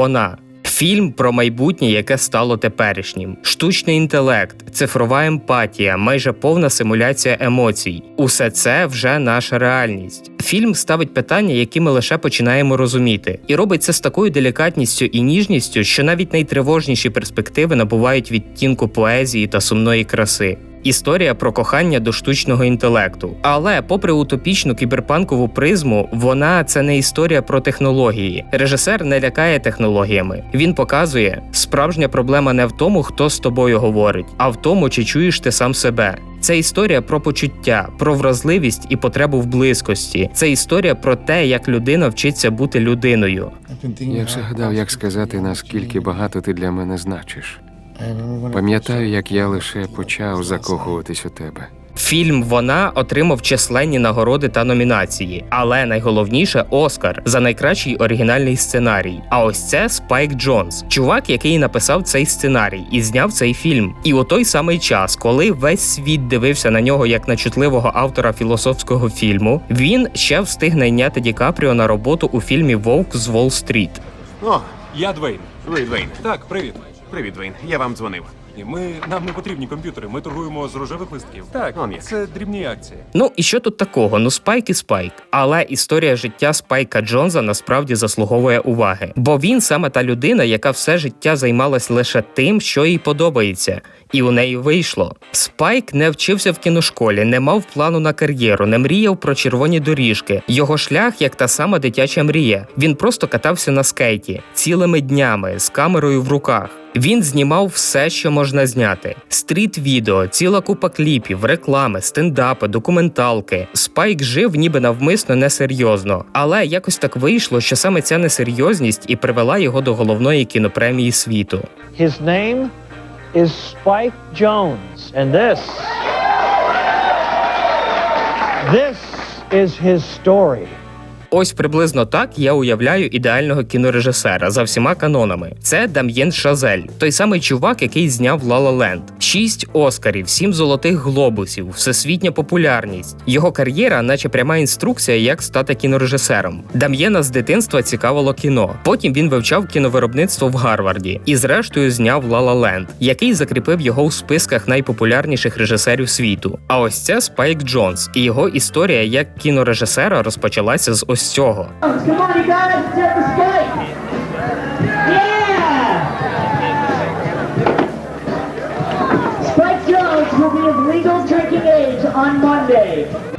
Вона. Фільм про майбутнє, яке стало теперішнім, штучний інтелект, цифрова емпатія, майже повна симуляція емоцій. Усе це вже наша реальність. Фільм ставить питання, які ми лише починаємо розуміти, і робить це з такою делікатністю і ніжністю, що навіть найтривожніші перспективи набувають відтінку поезії та сумної краси. Історія про кохання до штучного інтелекту. Але, попри утопічну кіберпанкову призму, вона це не історія про технології. Режисер не лякає технологіями. Він показує, справжня проблема не в тому, хто з тобою говорить, а в тому, чи чуєш ти сам себе. Це історія про почуття, про вразливість і потребу в близькості. Це історія про те, як людина вчиться бути людиною. Я все гадав, як сказати, наскільки багато ти для мене значиш. Пам'ятаю, як я лише почав закохуватись у тебе. Фільм Вона отримав численні нагороди та номінації, але найголовніше Оскар за найкращий оригінальний сценарій. А ось це Спайк Джонс, чувак, який написав цей сценарій і зняв цей фільм. І у той самий час, коли весь світ дивився на нього як на чутливого автора філософського фільму, він ще встиг найняти Ді Капріо на роботу у фільмі Вовк з Уолл-стріт. О, Я Двейн. ви Двейн. Так, привіт. Привіт, Двейн. Я вам дзвонив. І ми нам не потрібні комп'ютери. Ми торгуємо з рожевих листків. Так, Он як. це дрібні акції. Ну і що тут такого? Ну спайк і спайк. Але історія життя Спайка Джонса насправді заслуговує уваги, бо він саме та людина, яка все життя займалась лише тим, що їй подобається. І у неї вийшло. Спайк не вчився в кіношколі, не мав плану на кар'єру, не мріяв про червоні доріжки. Його шлях як та сама дитяча мрія. Він просто катався на скейті цілими днями з камерою в руках. Він знімав все, що можна зняти: стріт-відео, ціла купа кліпів, реклами, стендапи, документалки. Спайк жив ніби навмисно несерйозно, але якось так вийшло, що саме ця несерйозність і привела його до головної кінопремії світу. His name is Spike Jones, and this, this is his story. Ось приблизно так я уявляю ідеального кінорежисера за всіма канонами. Це Дам'єн Шазель, той самий чувак, який зняв «Ла Ла Ленд». Шість Оскарів, сім золотих глобусів, всесвітня популярність. Його кар'єра, наче пряма інструкція, як стати кінорежисером. Дам'єна з дитинства цікавило кіно. Потім він вивчав кіновиробництво в Гарварді і, зрештою, зняв «Ла Ла Ленд», який закріпив його у списках найпопулярніших режисерів світу. А ось це Спайк Джонс, і його історія як кінорежисера розпочалася з ось цього. Come on, you guys, check the skate. Yeah! Spike Jones will be of legal drinking age on Monday.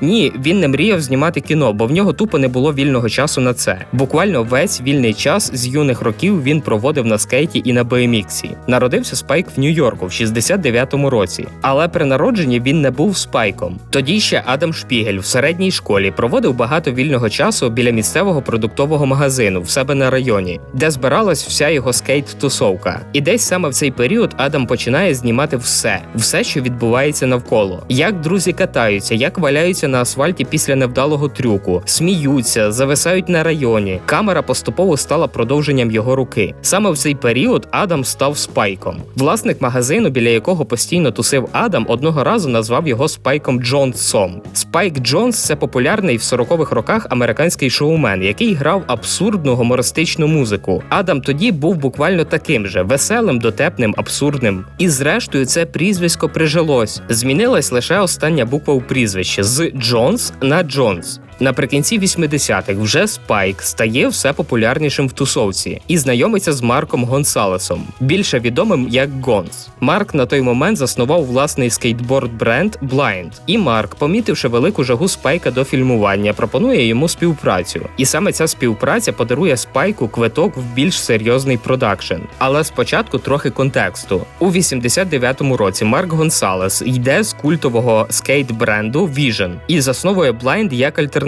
Ні, він не мріяв знімати кіно, бо в нього тупо не було вільного часу на це. Буквально весь вільний час з юних років він проводив на скейті і на BMX. Народився Спайк в Нью-Йорку в 69-му році, але при народженні він не був спайком. Тоді ще Адам Шпігель в середній школі проводив багато вільного часу біля місцевого продуктового магазину в себе на районі, де збиралась вся його скейт-тусовка. І десь саме в цей період Адам починає знімати все, все, що відбувається навколо, як друзі катаються, як валяються на асфальті після невдалого трюку, сміються, зависають на районі. Камера поступово стала продовженням його руки. Саме в цей період Адам став спайком. Власник магазину, біля якого постійно тусив Адам, одного разу назвав його Спайком Джонсом. Спайк Джонс це популярний в 40-х роках американський шоумен, який грав абсурдну гумористичну музику. Адам тоді був буквально таким же веселим, дотепним, абсурдним. І зрештою, це прізвисько прижилось. Змінилась лише остання буква у прізвищі з Джонс на Джонс. Наприкінці 80-х вже Спайк стає все популярнішим в тусовці і знайомиться з Марком Гонсалесом, більше відомим як Гонс. Марк на той момент заснував власний скейтборд бренд Blind. І Марк, помітивши велику жагу Спайка до фільмування, пропонує йому співпрацю. І саме ця співпраця подарує Спайку квиток в більш серйозний продакшн. Але спочатку трохи контексту. У 89-му році Марк Гонсалес йде з культового скейт-бренду Vision і засновує Blind як альтернативу.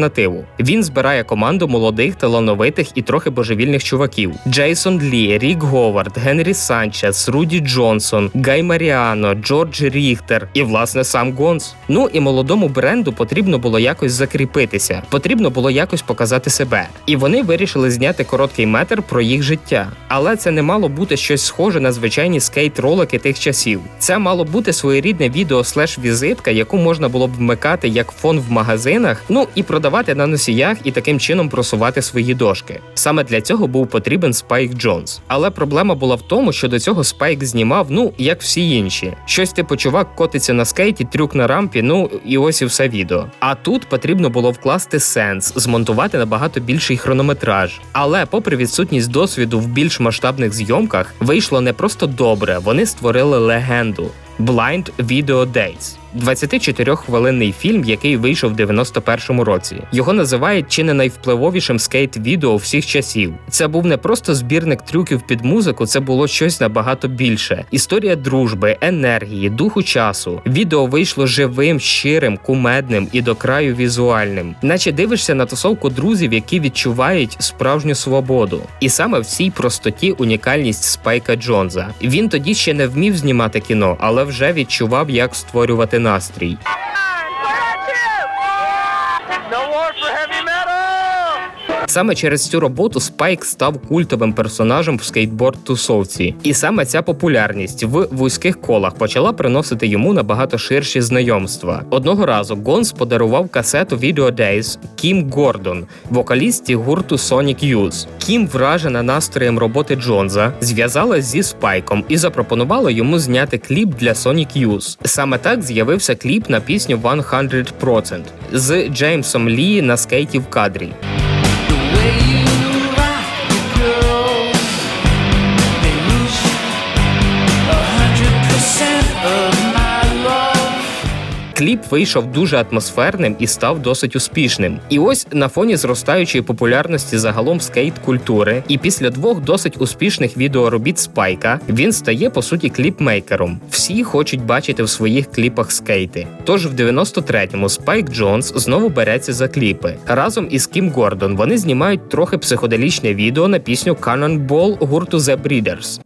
Він збирає команду молодих, талановитих і трохи божевільних чуваків: Джейсон Лі, Рік Говард, Генрі Санчес, Руді Джонсон, Гай Маріано, Джордж Ріхтер і власне сам Гонс. Ну і молодому бренду потрібно було якось закріпитися, потрібно було якось показати себе. І вони вирішили зняти короткий метр про їх життя. Але це не мало бути щось схоже на звичайні скейт-ролики тих часів. Це мало бути своєрідне відео слеш візитка, яку можна було б вмикати як фон в магазинах, ну і продавати продавати на носіях і таким чином просувати свої дошки. Саме для цього був потрібен Спайк Джонс. Але проблема була в тому, що до цього Спайк знімав, ну як всі інші. Щось типу чувак котиться на скейті, трюк на рампі, ну і ось і все відео. А тут потрібно було вкласти сенс, змонтувати набагато більший хронометраж. Але, попри відсутність досвіду в більш масштабних зйомках, вийшло не просто добре, вони створили легенду. Blind Video Days. 24-хвилинний фільм, який вийшов в 91-му році. Його називають чи не найвпливовішим скейт-відео всіх часів. Це був не просто збірник трюків під музику, це було щось набагато більше. Історія дружби, енергії, духу часу. Відео вийшло живим, щирим, кумедним і до краю візуальним, наче дивишся на тусовку друзів, які відчувають справжню свободу. І саме в цій простоті унікальність Спайка Джонза. Він тоді ще не вмів знімати кіно, але вже відчував, як створювати настрій. Саме через цю роботу Спайк став культовим персонажем в скейтборд-тусовці. І саме ця популярність в вузьких колах почала приносити йому набагато ширші знайомства. Одного разу Гонс подарував касету Video Days Кім Гордон, вокалістці гурту Sonic Youth. Кім, вражена настроєм роботи Джонза, зв'язалась зі Спайком і запропонувала йому зняти кліп для Sonic Youth. Саме так з'явився кліп на пісню 100% з Джеймсом Лі на скейті в кадрі. Кліп вийшов дуже атмосферним і став досить успішним. І ось на фоні зростаючої популярності загалом скейт-культури, і після двох досить успішних відеоробіт Спайка він стає по суті кліпмейкером. Всі хочуть бачити в своїх кліпах скейти. Тож в 93-му Спайк Джонс знову береться за кліпи. Разом із Кім Гордон вони знімають трохи психоделічне відео на пісню Cannonball гурту The Breeders.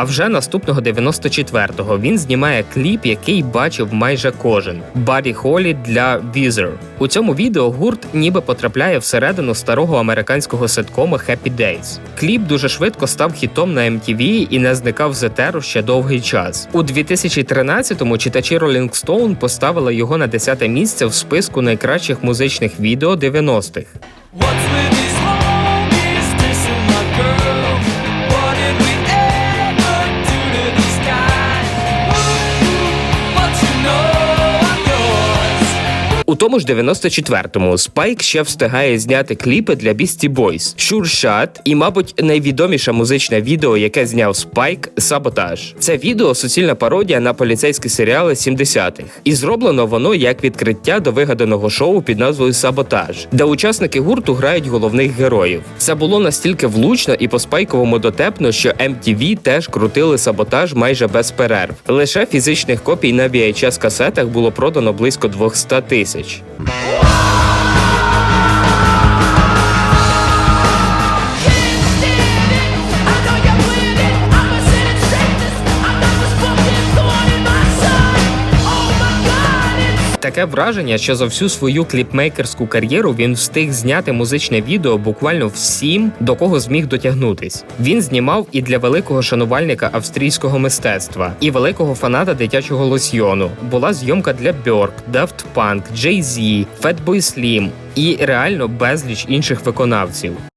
А вже наступного 94-го він знімає кліп, який бачив майже кожен Buddy Holly для Weezer. У цьому відео гурт ніби потрапляє всередину старого американського ситкому Happy Days. Кліп дуже швидко став хітом на MTV і не зникав з етеру ще довгий час. У 2013-му читачі Rolling Stone поставили його на 10-те місце в списку найкращих музичних відео 90-х. У тому ж 94-му Спайк ще встигає зняти кліпи для Boys, Sure Shot і, мабуть, найвідоміше музичне відео, яке зняв Спайк Саботаж. Це відео суцільна пародія на поліцейські серіали 70-х. І зроблено воно як відкриття до вигаданого шоу під назвою Саботаж, де учасники гурту грають головних героїв. Це було настільки влучно і по спайковому дотепно, що MTV теж крутили саботаж майже без перерв. Лише фізичних копій на VHS касетах було продано близько 200 тисяч. cacete. Таке враження, що за всю свою кліпмейкерську кар'єру він встиг зняти музичне відео буквально всім, до кого зміг дотягнутись. Він знімав і для великого шанувальника австрійського мистецтва, і великого фаната дитячого лосьйону. Була зйомка для Björk, Daft Punk, Jay-Z, Fatboy Slim і реально безліч інших виконавців.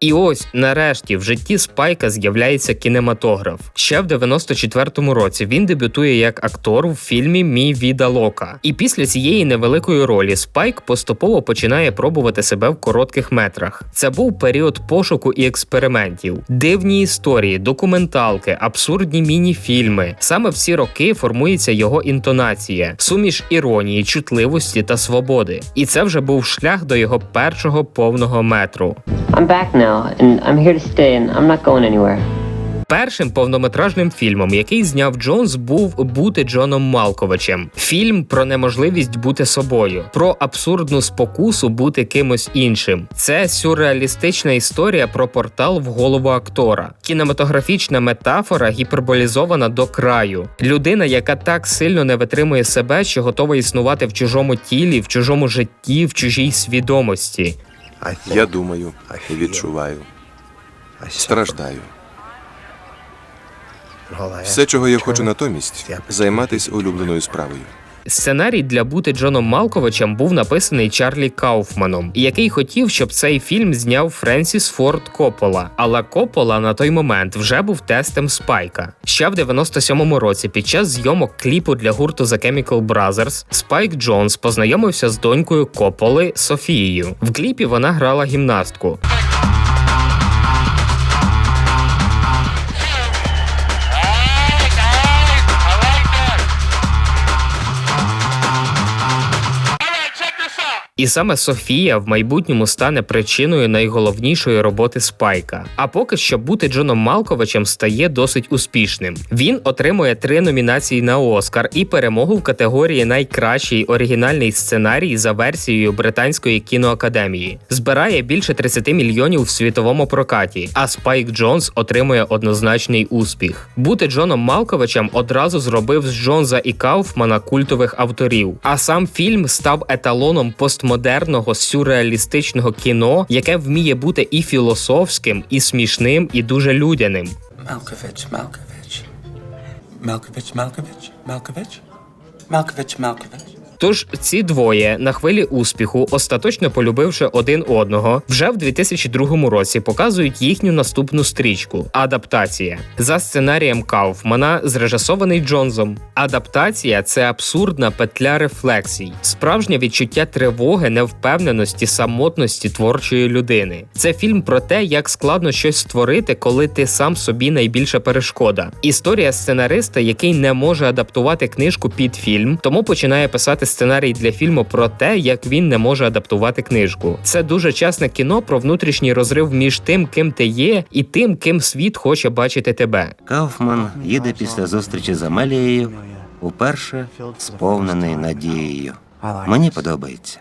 І ось нарешті в житті Спайка з'являється кінематограф. Ще в 94-му році він дебютує як актор у фільмі Мій Віда Лока. І після цієї невеликої ролі Спайк поступово починає пробувати себе в коротких метрах. Це був період пошуку і експериментів, дивні історії, документалки, абсурдні міні-фільми. Саме в ці роки формується його інтонація, суміш іронії, чутливості та свободи. І це вже був шлях до його першого повного метру. I'm back now, and I'm here to stay, and I'm not going anywhere. Першим повнометражним фільмом, який зняв Джонс, був бути Джоном Малковичем. Фільм про неможливість бути собою, про абсурдну спокусу бути кимось іншим. Це сюрреалістична історія про портал в голову актора, кінематографічна метафора гіперболізована до краю. Людина, яка так сильно не витримує себе, що готова існувати в чужому тілі, в чужому житті, в чужій свідомості. Я думаю відчуваю. Страждаю. Все, чого я хочу натомість, займатися улюбленою справою. Сценарій для бути Джоном Малковичем був написаний Чарлі Кауфманом, який хотів, щоб цей фільм зняв Френсіс Форд Коппола. Але Коппола на той момент вже був тестем Спайка. Ще в 97-му році, під час зйомок кліпу для гурту The Chemical Brothers, Спайк Джонс познайомився з донькою Копполи Софією. В кліпі вона грала гімнастку. І саме Софія в майбутньому стане причиною найголовнішої роботи Спайка. А поки що бути Джоном Малковичем стає досить успішним. Він отримує три номінації на Оскар і перемогу в категорії Найкращий оригінальний сценарій за версією Британської кіноакадемії. Збирає більше 30 мільйонів в світовому прокаті. А Спайк Джонс отримує однозначний успіх. Бути Джоном Малковичем одразу зробив з Джонса і Кауфмана культових авторів. А сам фільм став еталоном постмодерного сюрреалістичного кіно, яке вміє бути і філософським, і смішним, і дуже людяним. Малкович, Малкович. Малкович, Малкович, Малкович, Малкович, Malkovich. Тож ці двоє на хвилі успіху, остаточно полюбивши один одного, вже в 2002 році показують їхню наступну стрічку адаптація за сценарієм Кауфмана, зрежисований Джонзом. Адаптація це абсурдна петля рефлексій, справжнє відчуття тривоги, невпевненості, самотності творчої людини. Це фільм про те, як складно щось створити, коли ти сам собі найбільша перешкода. Історія сценариста, який не може адаптувати книжку під фільм, тому починає писати сценарій для фільму про те, як він не може адаптувати книжку. Це дуже чесне кіно про внутрішній розрив між тим, ким ти є, і тим, ким світ хоче бачити тебе. Кауфман їде після зустрічі з Амелією уперше сповнений надією. Мені подобається.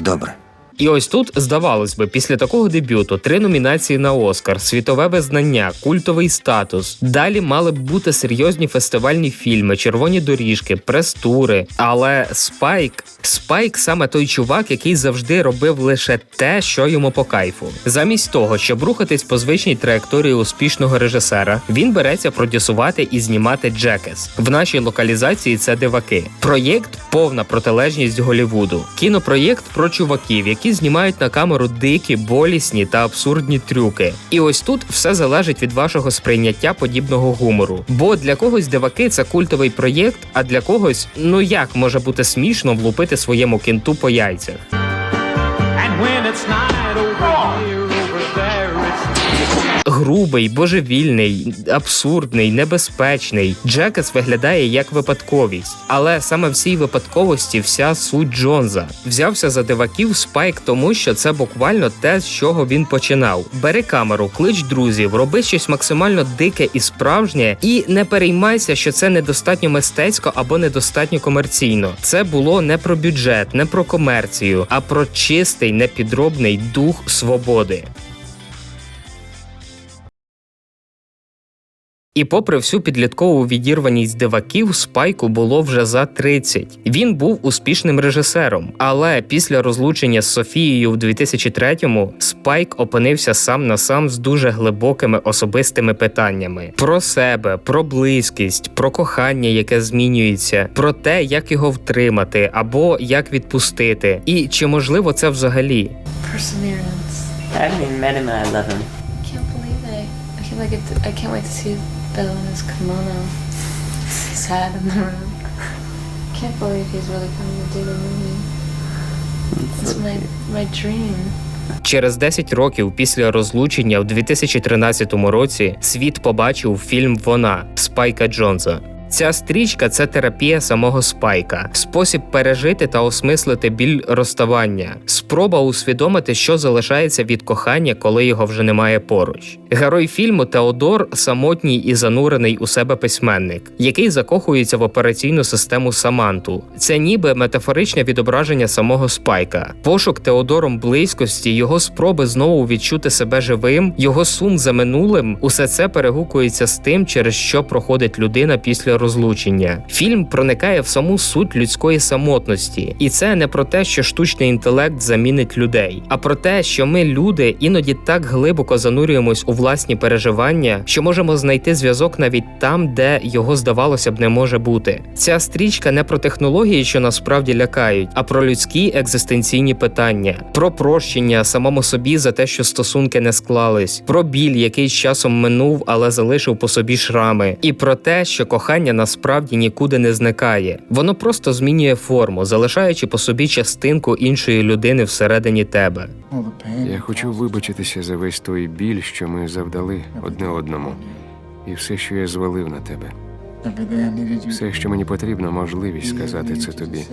Добре. І ось тут, здавалось би, після такого дебюту три номінації на Оскар, світове визнання, культовий статус. Далі мали б бути серйозні фестивальні фільми, червоні доріжки, прес-тури. Але Спайк, Спайк саме той чувак, який завжди робив лише те, що йому по кайфу. Замість того, щоб рухатись по звичній траєкторії успішного режисера, він береться продюсувати і знімати Джекес. В нашій локалізації це диваки. Проєкт повна протилежність Голівуду. Кінопроєкт про чуваків, які знімають на камеру дикі, болісні та абсурдні трюки. І ось тут все залежить від вашого сприйняття подібного гумору. Бо для когось диваки це культовий проєкт, а для когось ну як може бути смішно влупити своєму кінту по яйцях. Грубий, божевільний, абсурдний, небезпечний. Джекес виглядає як випадковість, але саме в цій випадковості вся суть Джонза. Взявся за диваків Спайк, тому що це буквально те, з чого він починав. Бери камеру, клич друзів, роби щось максимально дике і справжнє, і не переймайся, що це недостатньо мистецько або недостатньо комерційно. Це було не про бюджет, не про комерцію, а про чистий, непідробний дух свободи. І попри всю підліткову відірваність диваків, Спайку було вже за 30. Він був успішним режисером, але після розлучення з Софією в 2003-му Спайк опинився сам на сам з дуже глибокими особистими питаннями про себе, про близькість, про кохання, яке змінюється, про те, як його втримати або як відпустити, і чи можливо це взагалі. Perseverance. I haven't even met him and I love him. Can't believe it. I can't like it. I can't wait to see Bill in his kimono. Sad in the room. Can't believe he's really coming to do the movie. It's my my dream. Через 10 років після розлучення в 2013 році світ побачив фільм Вона Спайка Джонса. Ця стрічка це терапія самого Спайка, спосіб пережити та осмислити біль розставання, спроба усвідомити, що залишається від кохання, коли його вже немає поруч. Герой фільму Теодор самотній і занурений у себе письменник, який закохується в операційну систему Саманту. Це ніби метафоричне відображення самого Спайка. Пошук Теодором близькості, його спроби знову відчути себе живим, його сум за минулим усе це перегукується з тим, через що проходить людина після розлучення. Фільм проникає в саму суть людської самотності, і це не про те, що штучний інтелект замінить людей, а про те, що ми, люди, іноді так глибоко занурюємось у власні переживання, що можемо знайти зв'язок навіть там, де його здавалося б не може бути. Ця стрічка не про технології, що насправді лякають, а про людські екзистенційні питання, про прощення самому собі за те, що стосунки не склались, про біль, який з часом минув, але залишив по собі шрами, і про те, що кохання насправді нікуди не зникає. Воно просто змінює форму, залишаючи по собі частинку іншої людини всередині тебе. Я хочу вибачитися за весь той біль, що ми завдали одне одному, і все, що я звалив на тебе. Все, що мені потрібно, можливість сказати це тобі.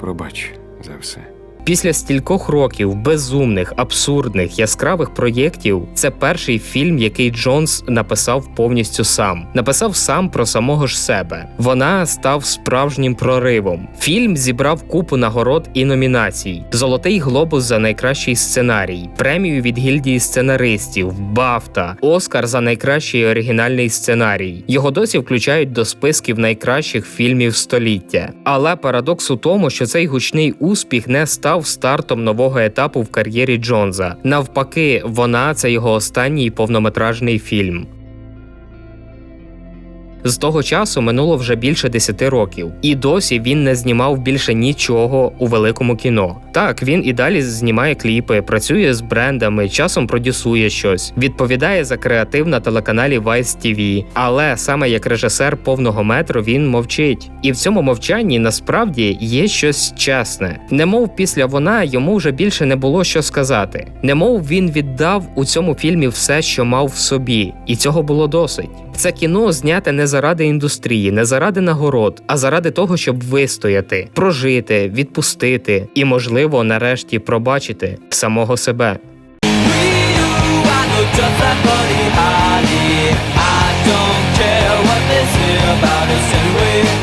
Пробач за все. Після стількох років безумних, абсурдних, яскравих проєктів, це перший фільм, який Джонс написав повністю сам. Написав сам про самого ж себе. Вона став справжнім проривом. Фільм зібрав купу нагород і номінацій: Золотий глобус за найкращий сценарій, премію від гільдії сценаристів, Бафта, Оскар за найкращий оригінальний сценарій. Його досі включають до списків найкращих фільмів століття. Але парадокс у тому, що цей гучний успіх не став стартом нового етапу в кар'єрі Джонза. Навпаки, вона це його останній повнометражний фільм. З того часу минуло вже більше 10 років, і досі він не знімав більше нічого у великому кіно. Так, він і далі знімає кліпи, працює з брендами, часом продюсує щось, відповідає за креатив на телеканалі Vice TV, але саме як режисер повного метру він мовчить. І в цьому мовчанні насправді є щось чесне. Немов після вона йому вже більше не було що сказати. Немов він віддав у цьому фільмі все, що мав в собі, і цього було досить. Це кіно зняте не заради індустрії, не заради нагород, а заради того, щоб вистояти, прожити, відпустити і, можливо, нарешті пробачити самого себе. About us anyway.